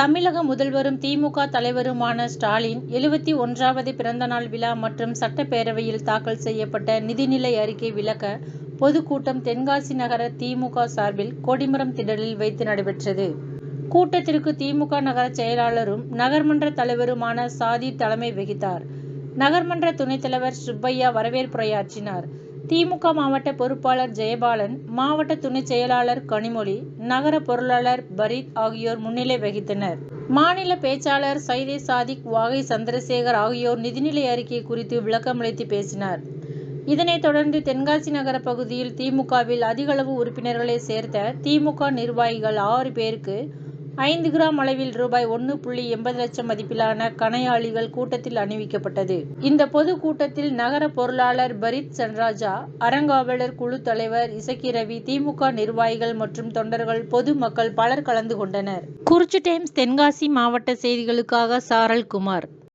தமிழக முதல்வரும் திமுக தலைவருமான ஸ்டாலின் எழுபத்தி ஒன்றாவது பிறந்தநாள் விழா மற்றும் சட்டப்பேரவையில் தாக்கல் செய்யப்பட்ட நிதிநிலை அறிக்கை விளக்க பொதுக்கூட்டம் தென்காசி நகர திமுக சார்பில் கொடிமரம் திடலில் வைத்து நடைபெற்றது. கூட்டத்திற்கு திமுக நகர செயலாளரும் நகர்மன்ற தலைவருமான சாதி தலைமை வகித்தார். நகர்மன்ற துணைத் தலைவர் சுப்பையா வரவேற்புரையாற்றினார். திமுக மாவட்ட பொறுப்பாளர் ஜெயபாலன், மாவட்ட துணைச் செயலாளர் கனிமொழி, நகர பொருளாளர் பரீத் ஆகியோர் முன்னிலை வகித்தனர். மாநில பேச்சாளர் சைதை சாதிக், வாகை சந்திரசேகர் ஆகியோர் நிதிநிலை அறிக்கை குறித்து விளக்கமளித்து பேசினார் இதனைத் தொடர்ந்து தென்காசி நகர பகுதியில் திமுகவில் அதிகளவு உறுப்பினர்களை சேர்த்த திமுக நிர்வாகிகள் ஆறு பேருக்கு ஐந்து கிராம் அளவில் ரூபாய் ஒன்று புள்ளி எண்பது லட்சம் மதிப்பிலான கணையாளிகள் கூட்டத்தில் அணிவிக்கப்பட்டது. இந்த பொது கூட்டத்தில் நகர பொருளாளர் பரித் சன்ராஜா, அறங்காவலர் குழு தலைவர் இசக்கி ரவி, திமுக நிர்வாகிகள் மற்றும் தொண்டர்கள், பொது மக்கள் பலர் கலந்து கொண்டனர். குறிச்சி டைம்ஸ் தென்காசி மாவட்ட செய்திகளுக்காக சாரல் குமார்